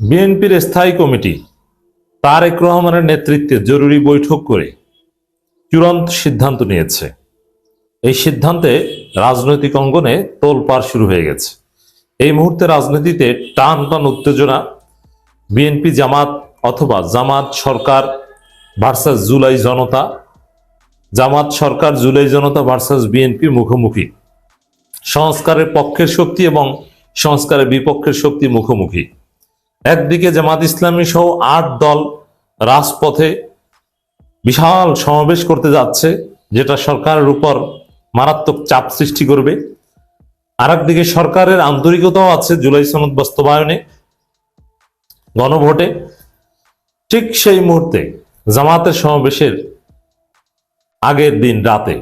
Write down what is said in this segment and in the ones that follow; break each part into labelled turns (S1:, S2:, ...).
S1: বিএনপির স্থায়ী কমিটি তারেক রহমানের নেতৃত্বে জরুরি বৈঠক করে চূড়ান্ত সিদ্ধান্ত নিয়েছে। এই সিদ্ধান্তে রাজনৈতিক অঙ্গনে তোলপাড় শুরু হয়ে গেছে। এই মুহূর্তে রাজনীতিতে টান টান উত্তেজনা বিএনপি জামাত অথবা জামাত সরকার ভার্সাস জুলাই জনতা, জামাত সরকার জুলাই জনতা ভার্সাস বিএনপি মুখোমুখি, সংস্কারের পক্ষের শক্তি এবং সংস্কারের বিপক্ষের শক্তি মুখোমুখি। একদিকে জামাত ইসলামী সহ আট দল রাজপথে বিশাল সমাবেশ করতে যাচ্ছে, যেটা সরকারের উপর মারাত্মক চাপ সৃষ্টি করবে। আর একদিকে সরকারের আন্তরিকতাও আছে জুলাই সনদ বাস্তবায়নে, গণভোটে। ঠিক সেই মুহূর্তে জামাতের সমাবেশের আগের দিন রাতে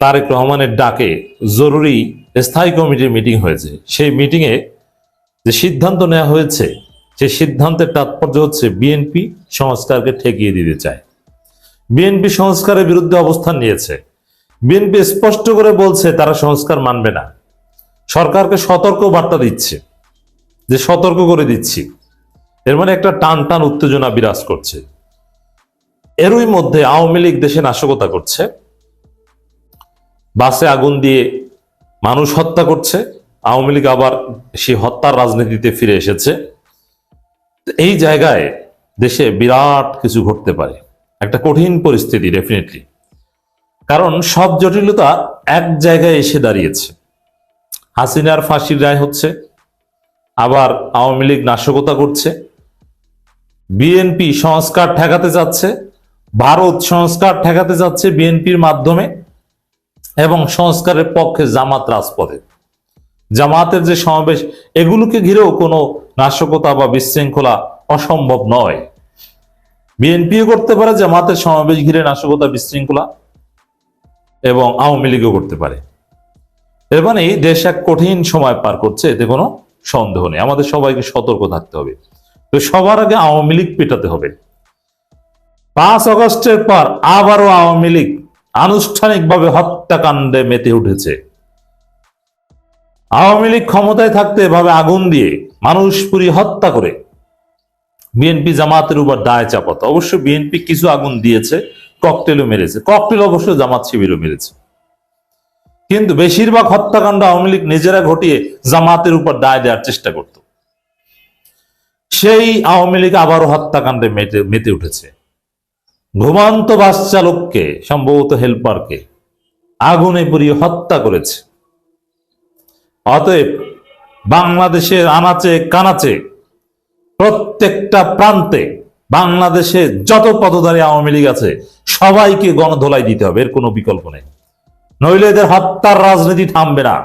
S1: তারেক রহমানের ডাকে জরুরি স্থায়ী কমিটির মিটিং হয়েছে। সেই মিটিংয়ে যে সিদ্ধান্ত নেওয়া হয়েছে সেই সিদ্ধান্তের তাৎপর্য হচ্ছে বিএনপি সংস্কারকে ঠেকিয়ে দিতে চায়। বিএনপি সংস্কারের বিরুদ্ধে অবস্থান নিয়েছে। বিএনপি স্পষ্ট করে বলছে তারা সংস্কার মানবে না। সরকারকে সতর্ক বার্তা দিচ্ছে, যে সতর্ক করে দিচ্ছি। এর মানে একটা টান টান উত্তেজনা বিরাজ করছে। এরই মধ্যে আওয়ামী লীগ দেশে নাশকতা করছে। বাসে আগুন দিয়ে মানুষ হত্যা করছে। আওয়ামী লীগ আবার সেই হত্যার রাজনীতিতে ফিরে এসেছে। এই জায়গায় দেশে বিরাট কিছু ঘটতে পারে। একটা কঠিন পরিস্থিতি ডেফিনেটলি কারণ সব জটিলতা এক জায়গায় এসে দাঁড়িয়েছে। হাসিনার ফাঁসির রায় হচ্ছে, আবার আওয়ামী লীগ নাশকতা করছে বিএনপি সংস্কার ঠেকাতে যাচ্ছে, ভারত সংস্কার ঠেকাতে যাচ্ছে বিএনপির মাধ্যমে, এবং সংস্কারের পক্ষে জামাত রাজপথে। জামাতের যে সমাবেশ, এগুলোকে ঘিরেও কোনো নাশকতা বা বিশৃঙ্খলা অসম্ভব নয়। বিএনপিও করতে পারে, জামাতের সমাবেশ ঘিরে নাশকতা, বিশৃঙ্খলা এবং আওয়ামী লীগও করতে পারে। এর মানে দেশ এক কঠিন সময় পার করছে, এতে কোনো সন্দেহ নেই। আমাদের সবাইকে সতর্ক থাকতে হবে। তো সবার আগে আওয়ামী লীগ পেটাতে হবে। পাঁচ আগস্টের পর আবারও আওয়ামী লীগ আনুষ্ঠানিকভাবে হত্যাকাণ্ডে মেতে উঠেছে। আওয়ামী লীগ ক্ষমতায় থাকতে এভাবে আগুন দিয়ে মানুষ পুরি হত্যা করে। বিএনপি জামাতের উপর দায় চাপাত। অবশ্য বিএনপি কিছু আগুন দিয়েছে, ককটেলও মেরেছে। ককটেল অবশ্য জামাত শিবিরও মেরেছে। কিন্তু বেশিরভাগ হত্যাকাণ্ড আওয়ামী লীগ নিজেরা ঘটিয়ে জামাতের উপর দায় দেওয়ার চেষ্টা করত। সেই আওয়ামী লীগ আবারও হত্যাকাণ্ডে মেতে উঠেছে। ঘুমান্ত বাস চালককে, সম্ভবত হেল্পারকে, আগুনে পুড়িয়ে হত্যা করেছে। অতএব বাংলাদেশের আনাচে, কানাচে প্রত্যেকটা প্রান্তে বাংলাদেশে যত পদধারী আওয়ামী লীগ আছে, সবাইকে গণধোলাই দিতে হবে, এর কোনো বিকল্প নেই। নইলে এদের হত্যার রাজনীতি থামবে না।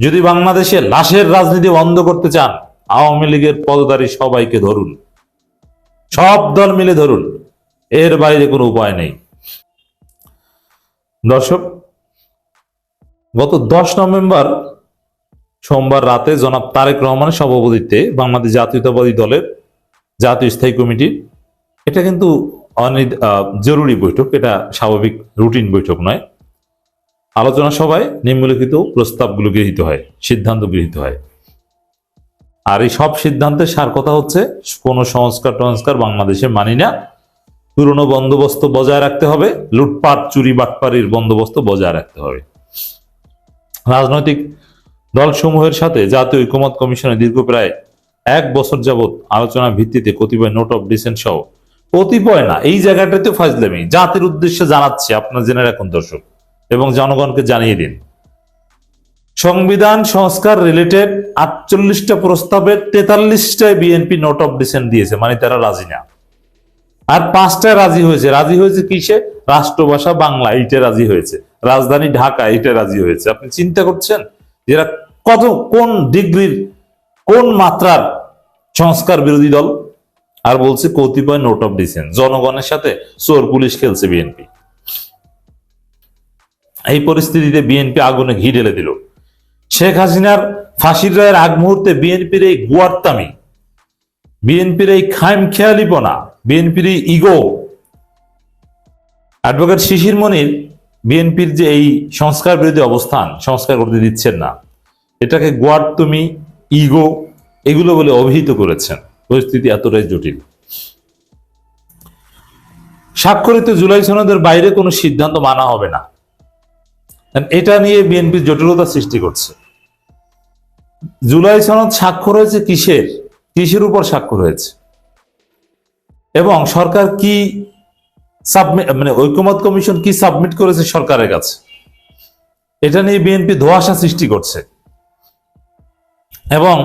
S1: যদি বাংলাদেশে লাশের রাজনীতি বন্ধ করতে চান, আওয়ামী লীগের পদধারী সবাইকে ধরুন। সব দল মিলে ধরুন। এর বাইরে কোনো উপায় নেই। দর্শক, গত দশ নভেম্বর সোমবার রাতে জনাব তারেক রহমানের সভাপতিত্বে বাংলাদেশ জাতীয়তাবাদী দলের জাতীয় স্থায়ী কমিটির এটা কিন্তু অনিদ জরুরি বৈঠক, এটা স্বাভাবিক রুটিন বৈঠক নয়। আলোচনা সভায় নিম্নলিখিত প্রস্তাবগুলো গৃহীত হয়, সিদ্ধান্ত গৃহীত হয়। আর এই সব সিদ্ধান্তের সার কথা হচ্ছে, কোনো সংস্কার টংস্কার বাংলাদেশে মানি না। পুরনো বন্দোবস্ত বজায় রাখতে হবে, লুটপাট, চুরি, বাটপারির বন্দোবস্ত বজায় রাখতে হবে। রাজনৈতিক দলসমূহের সাথে জাতীয় ঐকমত কমিশনের দীর্ঘ প্রায় এক বছর যাবৎ আলোচনার ভিত্তিতে কতিপয় নোট অফ ডিসেন্ট সহ কতিপয় না, এই জায়গাটাতে ফাজলামি। জাতির উদ্দেশ্যে জানাচ্ছে আপনার জেনে রাখুন, দর্শক, এবং জনগণকে জানিয়ে দিন। সংবিধান সংস্কার রিলেটেড আটচল্লিশটা প্রস্তাবের তেতাল্লিশটায় বিএনপি নোট অফ ডিসেন্ট দিয়েছে মানে তারা রাজি না। আর পাঁচটায় রাজি হয়েছে। রাজি হয়েছে কিসে? রাষ্ট্রভাষা বাংলা, এইটা রাজি হয়েছে। রাজধানী ঢাকা, এইটা রাজি হয়েছে। আপনি চিন্তা করছেন? যে এরা কত, কোন ডিগ্রির, কোন মাত্রার সংস্কার বিরোধী দল? আর বলছে কতিপয় নোট অফ ডিসেন্ট জনগণের সাথে চোর পুলিশ খেলছে বিএনপি এই পরিস্থিতিতে বিএনপি আগুনে ঘি ঢেলে দিল। শেখ হাসিনার ফাঁসির রায়ের আগ মুহূর্তে বিএনপির এই গুয়ারতামি বিএনপির এই খাইম খেয়ালিপনা বিএনপির এই ইগো, অ্যাডভোকেট শিশির মনির বিএনপির যে এই সংস্কার বিরোধী অবস্থান, সংস্কার করতে দিচ্ছেন না। এটাকে গোয়ারতমি ইগো এগুলো বলে অভিহিত করেছেন। পরিস্থিতি এতটাই জটিল। স্বাক্ষরিত জুলাই সনদের বাইরে কোনো সিদ্ধান্ত মানা হবে না। এটা নিয়ে বিএনপি জটিলতা সৃষ্টি করছে। জুলাই সনদ স্বাক্ষর হয়েছে কিসের? কিসের উপর স্বাক্ষর হয়েছে? এবং সরকার কি সাবমিট মানে ঐক্যমত কমিশন কি সাবমিট করেছে সরকারের কাছে? এটা নিয়ে বিএনপি ধোয়াশা সৃষ্টি করছে। এবং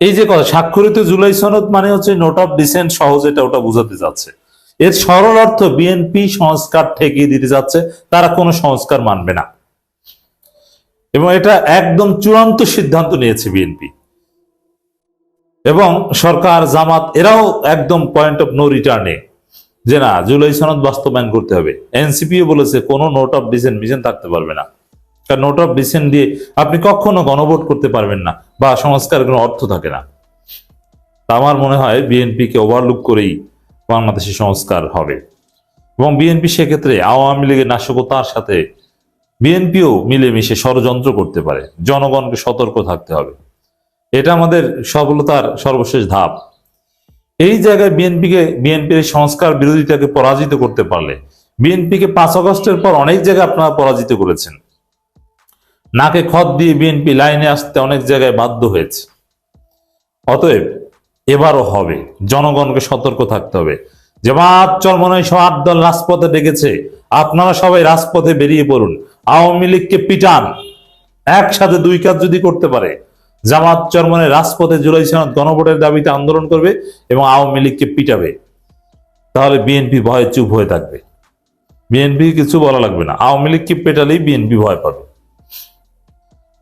S1: এই যে কথা, স্বাক্ষরিত জুলাই সনদ মানে হচ্ছে নোট অফ ডিসেন্ট সহজ এটা ওটা বোঝাতে যাচ্ছে। এর সরল অর্থ বিএনপি সংস্কার ঠেকিয়ে দিতে যাচ্ছে, তারা কোনো সংস্কার মানবে না। এবং এটা একদম চূড়ান্ত সিদ্ধান্ত নিয়েছে বিএনপি। এবং সরকার, জামাত, এরাও একদম পয়েন্ট অফ নো রিটার্নে যে না, জুলাই সনদ বাস্তবায়ন করতে হবে। এনসিপিও বলেছে, কোনো নোট অফ ডিসেন্ট মিশন থাকতে পারবে না। কারণ নোট অফ ডিসেন্ট দিয়ে আপনি কখনো গণভোট করতে পারবেন না বা সংস্কার কোনো অর্থ থাকে না। আমার মনে হয় বিএনপিকে ওভারলুক করেই বাংলাদেশে সংস্কার হবে। এবং বিএনপি সেক্ষেত্রে আওয়ামী লীগের নাশকতার সাথে বিএনপিও মিলেমিশে ষড়যন্ত্র করতে পারে। জনগণকে সতর্ক থাকতে হবে। এটা আমাদের সফলতার সর্বশেষ ধাপ। এই জায়গায় বিএনপিকে, বিএনপির সংস্কার বিরোধিতাকে পরাজিত করতে পারলে, বিএনপিকে পাঁচ আগস্টের পর অনেক জায়গায় আপনারা পরাজিত করেছেন। নাকে খত দিয়ে বিএনপি লাইনে আসতে অনেক জায়গায় বাধ্য হয়েছে। অতএব এবারও হবে, জনগণকে সতর্ক থাকতে হবে। জামাত চরমনাই সহ আট দল রাজপথে ডেকেছে। আপনারা সবাই রাজপথে বেরিয়ে পড়ুন। আওয়ামী লীগকে পিটান। একসাথে দুই কাজ যদি করতে পারে, জামাত চরমনে রাজপথে জুলাই সনদ গণভোটের দাবিতে আন্দোলন করবে এবং আওয়ামী লীগকে পিটাবে। তাহলে বিএনপি ভয়ে চুপ হয়ে থাকবে। বিএনপি কিছু বলা লাগবে না। আওয়ামী লীগকে পেটালেই বিএনপি ভয় পাবে।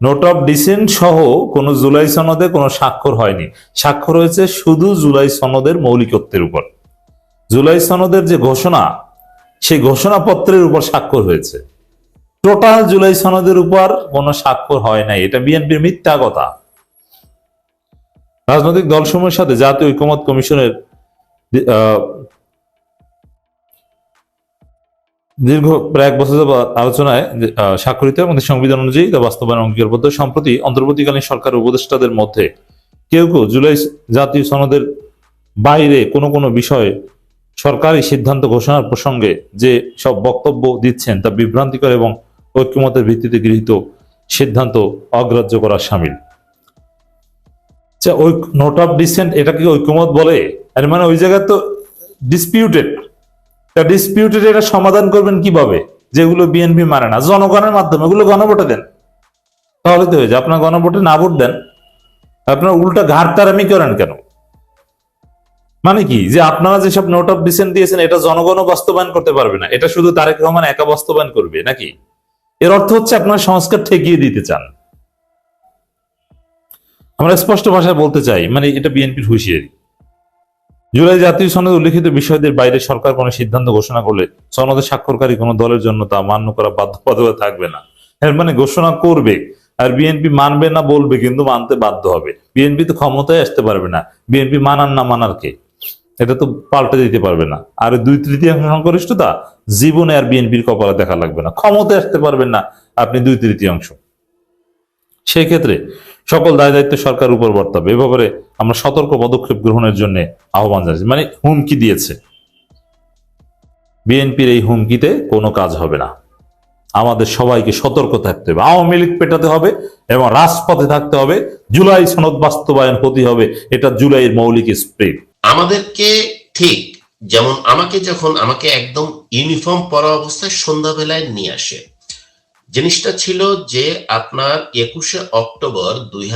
S1: নোট অফ ডিসেন্ট সহ কোনো জুলাই সনদে কোনো স্বাক্ষর হয়নি। স্বাক্ষর হয়েছে শুধু জুলাই সনদের মৌলিকত্বের উপর। জুলাই সনদের যে ঘোষণা, সেই ঘোষণাপত্রের উপর স্বাক্ষর হয়েছে। টোটাল জুলাই সনদের উপর কোনো স্বাক্ষর হয় নাই। এটা বিএনপির মিথ্যা কথা। রাজনৈতিক দলসমূহের সাথে জাতীয় ঐক্যমত কমিশনের দীর্ঘ প্রায় এক বছর আলোচনায় স্বাক্ষরিত এবং সংবিধান অনুযায়ী তা বাস্তবায়ন অঙ্গীকারবদ্ধ সম্প্রতি অন্তর্বর্তীকালীন সরকার উপদেষ্টাদের মধ্যে। কেউ কেউ জুলাই জাতীয় সনদের বাইরে কোনো কোনো বিষয়ে সরকারি সিদ্ধান্ত ঘোষণার প্রসঙ্গে যে সব বক্তব্য দিচ্ছেন তা বিভ্রান্তিকর এবং ঐক্যমতের ভিত্তিতে গৃহীত সিদ্ধান্ত অগ্রাহ্য করা সামিল। নোট অফ ডিসেন্ট এটাকে ঐক্যমত বলে? মানে ওই জায়গায় তো ডিসপিউটেড ডিসপিউটেড এটা সমাধান করবেন কীভাবে? যেগুলো বিএনপি মানে না। জনগণের মাধ্যমে ওগুলো গণভোটে দেন। তাহলে তো হয়েছে আপনার গণভোটে না ভোট দেন, আপনার উল্টা ঘাট তারামি করেন কেন? মানে কি? যে আপনারা যেসব নোট অফ ডিসেন্ট দিয়েছেন, এটা জনগণও বাস্তবায়ন করতে পারবে না। এটা শুধু তারেক রহমান একা বাস্তবায়ন করবে, নাকি? এর অর্থ হচ্ছে আপনার সংস্কার ঠেকিয়ে দিতে চান। আমরা স্পষ্ট ভাষায় বলতে চাই মানে এটা বিএনপির হুঁশিয়ারি। জুলাই জাতীয় সনদে উল্লেখিত বিষয়দের বাইরে সরকার কোনো সিদ্ধান্ত ঘোষণা করলে সনদে স্বাক্ষরকারী কোনো দলের জন্য তা মান্য করা বাধ্যবাধকতা থাকবে না। এর মানে ঘোষণা করবে আর বিএনপি মানবে না বলবে কিন্তু মানতে বাধ্য হবে। বিএনপি তো ক্ষমতায় আসতে পারবে না। বিএনপি মানার না মানার কে? এটা তো পাল্টে দিতে পারবে না। আর দুই তৃতীয়াংশ সংখ্যাগরিষ্ঠতা জীবনে আর বিএনপির কপালে দেখা লাগবে না। ক্ষমতায় আসতে পারবেন না আপনি দুই তৃতীয়াংশ। সেই ক্ষেত্রে সকল দায় দায়িত্ব সরকার উপর বর্তাবে। এ ব্যাপারে আমরা সতর্ক পদক্ষেপ গ্রহণের জন্য আহ্বান জানাচ্ছি। মানে হুমকি দিয়েছে। বিএনপির এই হুমকিতে কোনো কাজ হবে না। আমাদের সবাইকে সতর্ক থাকতে হবে। আওয়ামী লীগ পেটাতে হবে এবং রাজপথে থাকতে হবে। জুলাই সনদ বাস্তবায়ন হতে হবে। এটা জুলাইয়ের মৌলিক স্প্রিট
S2: আমাদেরকে ঠিক যেমন আমাকে যখন আমাকে একদম ইউনিফর্ম পরা অবস্থায় সন্ধ্যাবেলায় নিয়ে আসে জিনিসটা ছিল যে আপনার একুশে অক্টোবর দুই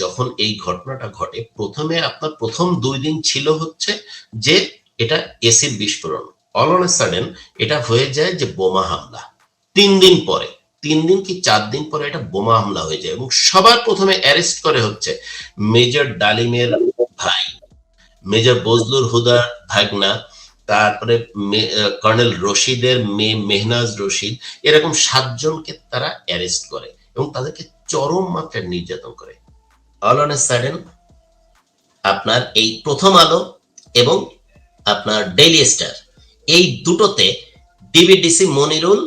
S2: যখন এই ঘটনাটা ঘটে, প্রথমে আপনার প্রথম দুই দিন ছিল হচ্ছে যে এটা এসিড বিস্ফোরণ। অল অন সাডেন এটা হয়ে যায় যে বোমা হামলা। তিন দিন পরে, তিন দিন কি চার দিন পরে এটা বোমা হামলা হয়ে যায় এবং সবার প্রথমে অ্যারেস্ট করে হচ্ছে মেজর ডালিমের ভাই, মেজর বজলুর হুদার ভাগনা। তারপরে কর্নেল রশিদের মেয়ে মেহনাজ রশিদ, এরকম সাতজনকে তারা অ্যারেস্ট করে এবং তাদেরকে চরম মাত্রায় নির্যাতন করে। অল অন সাডেন আপনার এই প্রথম আলো এবং আপনার ডেইলি স্টার এই দুটোতে ডিবিডিসি মনিরুল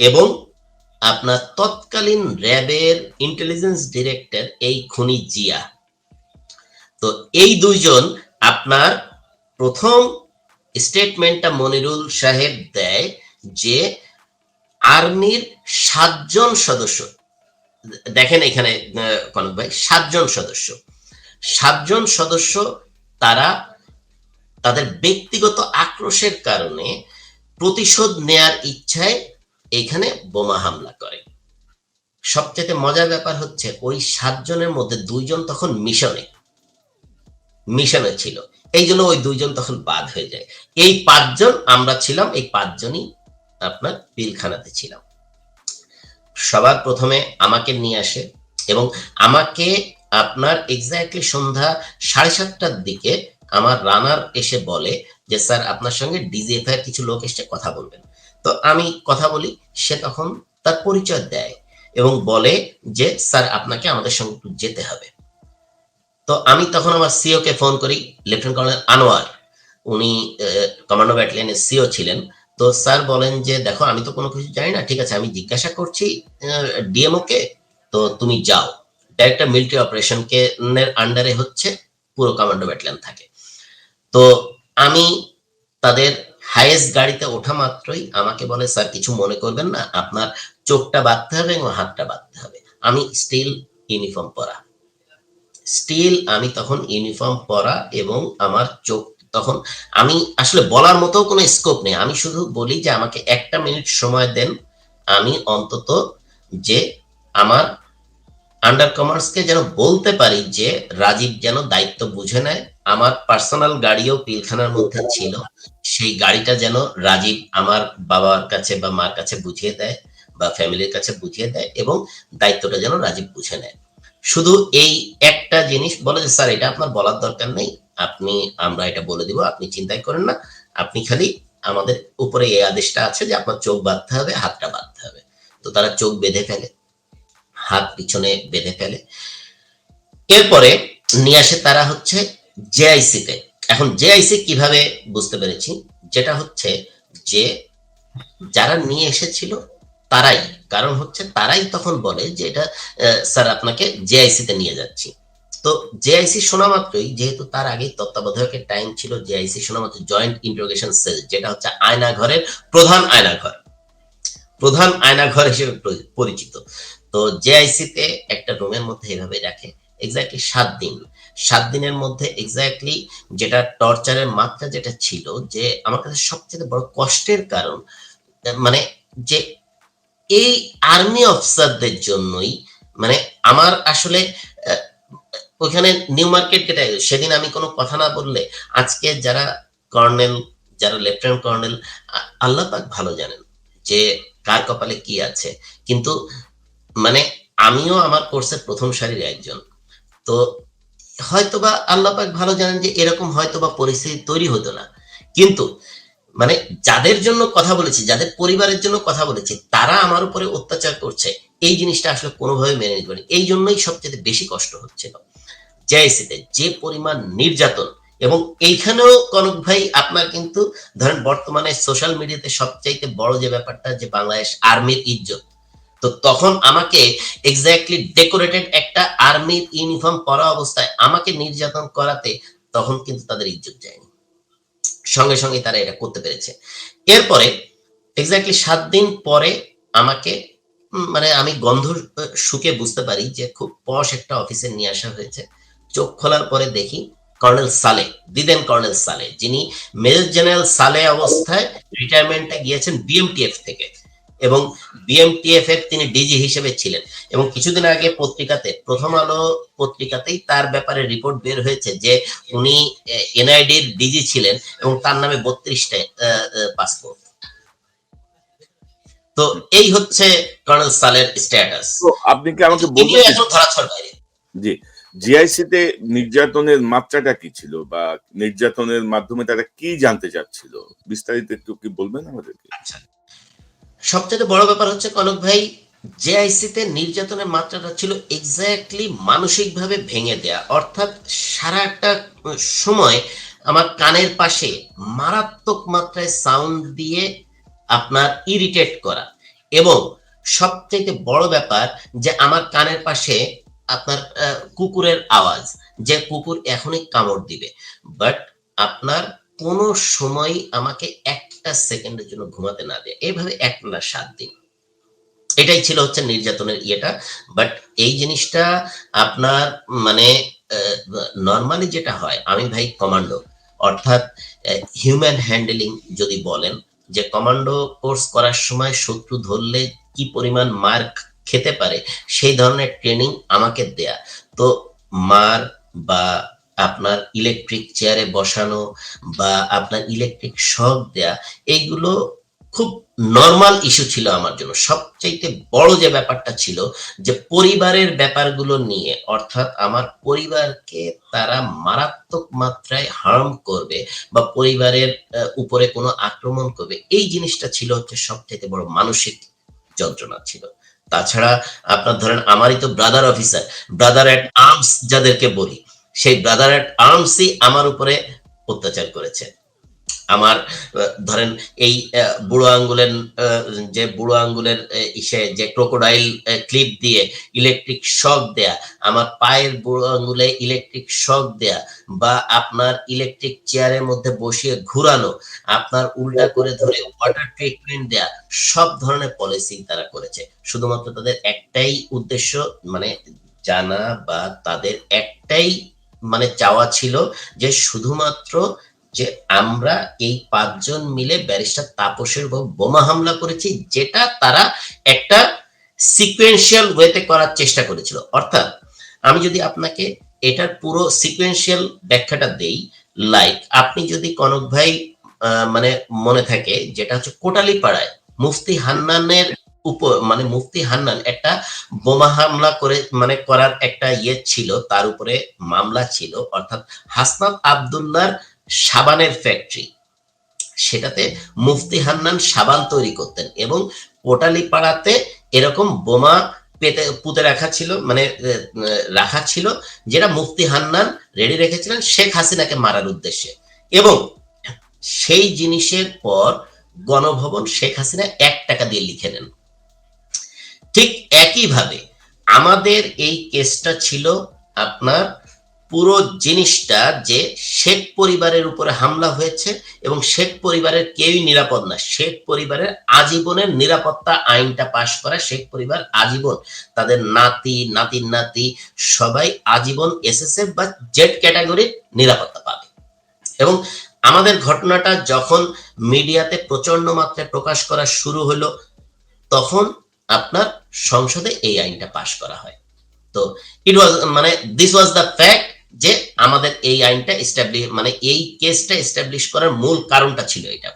S2: এবং আপনার তৎকালীন র্যাবের ইন্টেলিজেন্স ডিরেক্টর এই খুনি জিয়া। তো এই দুইজন আপনার প্রথম স্টেটমেন্টটা মনিরুল সাহেব দেয় যে আর্মির সাতজন সদস্য, দেখেন এখানে কনক ভাই, সাতজন সদস্য। সাতজন সদস্য তারা তাদের ব্যক্তিগত আক্রোশের কারণে প্রতিশোধ নেয়ার ইচ্ছায় এখানে বোমা হামলা করে। সবচেয়ে মজার ব্যাপার হচ্ছে ওই সাতজনের মধ্যে দুইজন তখন মিশনে মিশনে ছিল। এই জন্য ওই দুইজন তখন বাদ হয়ে যায়। এই পাঁচজন আমরা ছিলাম, এই পাঁচজনই আপনার পিলখানাতে ছিলাম। সবার প্রথমে আমাকে নিয়ে আসে এবং আমাকে আপনার এক্স্যাক্টলি সন্ধ্যা সাড়ে সাতটার দিকে আমার রানার এসে বলে যে, স্যার, আপনার সঙ্গে ডিজিএফআই কিছু লোক এসে কথা বলবেন। তো আমি কথা বলি, সে তখন তার পরিচয় দেয় এবং বলে যে, স্যার, আপনাকে আমাদের সঙ্গে একটু যেতে হবে। তো আমি তখন আমার সিও কে ফোন করি লেফটেন্যান্ট কর্নেল আনোয়ার। উনি কমান্ডো ব্যাটালিয়নের সিও ছিলেন। তো স্যার বলেন যে, দেখো, আমি তো কোনো কিছু জানি না, ঠিক আছে, আমি জিজ্ঞাসা করছি ডিএমও কে, তো তুমি যাও। ডাইরেক্টর মিলিটারি অপারেশন কে আন্ডারে হচ্ছে, পুরো কমান্ডো ব্যাটালিয়ন থাকে। তো আমি তাদের হাইয়েস্ট গাড়িতে ওঠা মাত্রই আমাকে বলে, স্যার, কিছু মনে করবেন না, আপনার চোখটা বাঁধতে হবে এবং হাতটা বাঁধতে হবে। আমি স্টিল ইউনিফর্ম পরা। স্টিল আমি তখন ইউনিফর্ম পরা এবং আমার চোখ তখন আমি আসলে বলার মতো কোনো স্কোপ নেই। আমি শুধু বলি যে আমাকে একটা মিনিট সময় দেন। আমি অন্তত যে আমার আন্ডার কমার্সকে যেন বলতে পারি যে রাজীব যেন দায়িত্ব বুঝে নেয়, আমার পার্সোনাল গাড়িও পিলখানার মধ্যে ছিল, সেই গাড়িটা যেন রাজীব আমার বাবার কাছে বা মার কাছে বুঝিয়ে দেয় বা ফ্যামিলির কাছে বুঝিয়ে দেয় এবং দায়িত্বটা যেন রাজীব বুঝে নেয়। শুধু এই একটা জিনিস বলে যে, স্যার, এটা আপনার বলার দরকার নেই। আপনি, আমরা এটা বলে দিব, আপনি চিন্তাই করেন না। আপনি খালি আমাদের উপরে এই আদেশটা আছে যে, আপনার চোখ বাঁধতে হবে, হাতটা বাঁধতে হবে। তো তারা চোখ বেঁধে ফেলে, হাত পিছনে বেঁধে ফেলে। এরপরে নিয়ে আসে তারা হচ্ছে জেআইসি তে। এখন জেআইসি কীভাবে বুঝতে পেরেছি? যেটা হচ্ছে যে, যারা নিয়ে এসেছিল তারাই, কারণ হচ্ছে তারাই তখন বলে যে এটা স্যার আপনাকে জেআইসি তে নিয়ে যাচ্ছি। তো জেআইসি শোনা মাত্রই, যেহেতু তার আগে তত্ত্বাবধায়কের টাইম ছিল জেআইসি শোনা মাত্র জয়েন্ট ইন্টারোগেশন সেল যেটা হচ্ছে আয়না ঘরের প্রধান আয়না ঘর প্রধান আয়না ঘর হিসেবে পরিচিত। তো জেআইসি তে একটা রুমের মধ্যে এভাবে রাখে এক্স্যাক্টলি সাত দিন। সাত দিনের মধ্যে এক্স্যাক্টলি যেটা টর্চারের মাত্রা যেটা ছিল, যে আমার কাছে সবচেয়ে বড় কষ্টের কারণ মানে যে এই আর্মি অফিসারদের জন্যই মানে আমার আসলে আহ, ওইখানে নিউ মার্কেট গেটে সেদিন আমি কোনো কথা না বললে আজকে যারা কর্নেল যারা লেফটেন্যান্ট কর্নেল আল্লাহ পাক ভালো জানেন যে কার কপালে কি আছে। কিন্তু মানে আমিও আমার কোর্সের প্রথম সারির একজন। তো হয়তোবা আল্লাহ পাক ভালো জানেন যে এরকম হয়তোবা পরিস্থিতি তৈরি হতো না। কিন্তু মানে যাদের জন্য কথা বলেছি, যাদের পরিবারের জন্য কথা বলেছি, তারা আমার উপরে অত্যাচার করছে। এই জিনিসটা আসলে কোনোভাবে মেনে নিতে পারি এই জন্যই সবচেয়ে বেশি কষ্ট হচ্ছিল। জেআইসিতে যে পরিমাণ নির্যাতন, এবং এইখানেও কনক ভাই আপনার কিন্তু ধরেন বর্তমানে সোশ্যাল মিডিয়াতে সবচাইতে বড় যে ব্যাপারটা, যে বাংলাদেশ আর্মির ইজ্জত। তো তখন আমাকে এক্স্যাক্টলি ডেকোরেটেড একটা আর্মির ইউনিফর্ম পরা অবস্থায় আমাকে নির্যাতন করাতে তখন কিন্তু তাদের ইজ্জত যায়নি। সঙ্গে সঙ্গে তারা এটা করতে পেরেছে। এরপরে এক্স্যাক্টলি সাত দিন পরে আমাকে মানে আমি গন্ধ শুকে বুঝতে পারি যে খুব পশ একটা অফিসে নিয়ে আসা হয়েছে। চোখ খোলার পরে দেখি কর্নেল সালে দিদেন কর্নেল সালে, যিনি মেজর জেনারেল সালে অবস্থায় রিটায়ারমেন্টে গিয়েছেন বিএমটিএফ থেকে। এবং বিএমটিএফ এর তিনি ডিজি হিসেবে ছিলেন এবং কিছুদিন আগে পত্রিকাতে প্রথম আলো পত্রিকাতেই তার ব্যাপারে রিপোর্ট বের হয়েছে যে উনি এনআইডির ডিজি ছিলেন এবং তার নামে বত্রিশটা পাসপোর্ট তো এই হচ্ছে কর্নেল সালের স্ট্যাটাস
S3: আপনি কি আমাকে বলবেন
S2: এখন ধরাছড় বাইরে।
S3: জি জিআইসি তে নির্যাতনের মাত্রাটা কি ছিল বা নির্যাতনের মাধ্যমে তারা কি জানতে চাচ্ছিল? বিস্তারিত একটু কি বলবেন আমাদেরকে?
S2: আচ্ছা। সবচেয়ে বড় ব্যাপার হচ্ছে কনক ভাই জেআইসিতে নির্যাতনের মাত্রাটা ছিল এক্স্যাক্টলি মানসিকভাবে ভেঙে দেয়া। অর্থাৎ সারাটা সময় আমার কানের পাশে মারাত্মক মাত্রায় সাউন্ড দিয়ে আপনার ইরিটেট করা। এবং সবচেয়ে বড় ব্যাপার যে আমার কানের পাশে আপনার কুকুরের আওয়াজ, যে কুকুর এখনই কামড় দিবে। বাট আপনার কোনো সময় আমাকে একটা সেকেন্ডের জন্য ঘুমাতে না দেয়। এইভাবে এক না সাত দিন। এটাই ছিল হচ্ছে নির্যাতনের ইয়েটা। বাট এই জিনিসটা আপনার মানে নর্মালি যেটা হয়, আমি ভাই কমান্ডো অর্থাৎ হিউম্যান হ্যান্ডেলিং যদি বলেন, যে কমান্ডো কোর্স করার সময় শত্রু ধরলে কি পরিমাণ মার খেতে পারে, সেই ধরনের ট্রেনিং আমাকে দেয়া। তো মার বা আপনার ইলেকট্রিক চেয়ারে বসানো বা আপনার ইলেকট্রিক শক দেয়া এইগুলো খুব নর্মাল ইস্যু ছিল আমার জন্য। সবচাইতে বড় যে ব্যাপারটা ছিল যে পরিবারের ব্যাপারগুলো নিয়ে, অর্থাৎ আমার পরিবারকে তারা মারাত্মক মাত্রায় হার্ম করবে বা পরিবারের উপরে কোনো আক্রমণ করবে, এই জিনিসটা ছিল হচ্ছে সবচাইতে বড় মানসিক যন্ত্রণা ছিল। তাছাড়া আপনার ধরেন আমারই তো brother officer brother at arms যাদেরকে বলি সেই ব্রাদার অ্যাট আর্মসই আমার উপরে অত্যাচার করেছে। আমার ধরেন এই বুড়ো আঙ্গুলের যে বুড়ো আঙ্গুলের ইসে, যে ক্রোকোডাইল ক্লিপ দিয়ে ইলেকট্রিক শক দেয়া, আমার পায়ের বুড়ো আঙ্গুলে ইলেকট্রিক শক দেয়া, বা আপনার ইলেকট্রিক চেয়ারের মধ্যে বসিয়ে ঘুরানো, আপনার উল্টা করে ধরে ওয়াটার ট্রিটমেন্ট দেয়া, সব ধরনের পলিসি তারা করেছে। শুধুমাত্র তাদের একটাই উদ্দেশ্য মানে জানা বা তাদের একটাই মানে চাওয়া ছিল যে শুধুমাত্র যে আমরা এই পাঁচজন মিলে ব্যারিস্টার তাপসের উপর বোমা হামলা করেছি, যেটা তারা একটা সিকোয়েন্সিয়াল ওয়েতে করার চেষ্টা করেছিল। অর্থাৎ আমি যদি আপনাকে এটার পুরো সিকোয়েন্সিয়াল ব্যাখ্যাটা দেই লাইক আপনি যদি কনক ভাই মানে মনে থাকে, যেটা হচ্ছে কোটালি পাড়ায় মুফতি হান্নানের মানে মুফতি হান্নান একটা বোমা হামলা করে মানে করার একটা ইয়ে ছিল, তার উপরে মামলা ছিল, অর্থাৎ হাসনাত আবদুল্লার সাবানের ফ্যাক্টরি। সেটাতে মুফতি হান্নান সাবান তৈরি করতেন এবং কোটালি পাড়াতে এরকম বোমা পেতে, পুঁতে রাখা ছিল মানে রাখা ছিল, যেটা মুফতি হান্নান রেডি রেখেছিলেন শেখ হাসিনাকে মারার উদ্দেশ্যে। এবং সেই জিনিসের পর গণভবন শেখ হাসিনা এক টাকা দিয়ে লিখে নেন। ঠিক একইভাবে আমাদের এই কেসটা ছিল আপনার পুরো জিনিসটা যে শেখ পরিবারের উপরে হামলা হয়েছে এবং শেখ পরিবারের কেউই নিরাপদ না। শেখ পরিবারের আজীবনের নিরাপত্তা আইনটা পাশ করা শেখ পরিবার আজীবন। তাদের নাতি, নাতির নাতি সবাই আজীবন এসএসএফ বা জেড ক্যাটাগরির নিরাপত্তা পাবে। এবং আমাদের ঘটনাটা যখন মিডিয়াতে প্রচণ্ড মাত্রায় প্রকাশ করা শুরু হলো, তখন আপনার সংসদে এই আইনটা পাশ করা হয়। তো ইট ওয়াজ মানে দিস ওয়াজ দ্য ফ্যাক্ট যে আমাদের এই আইনটা এস্টাবলিশ মানে এই কেসটা এস্টাবলিশ করার মূল কারণটা ছিল এটা।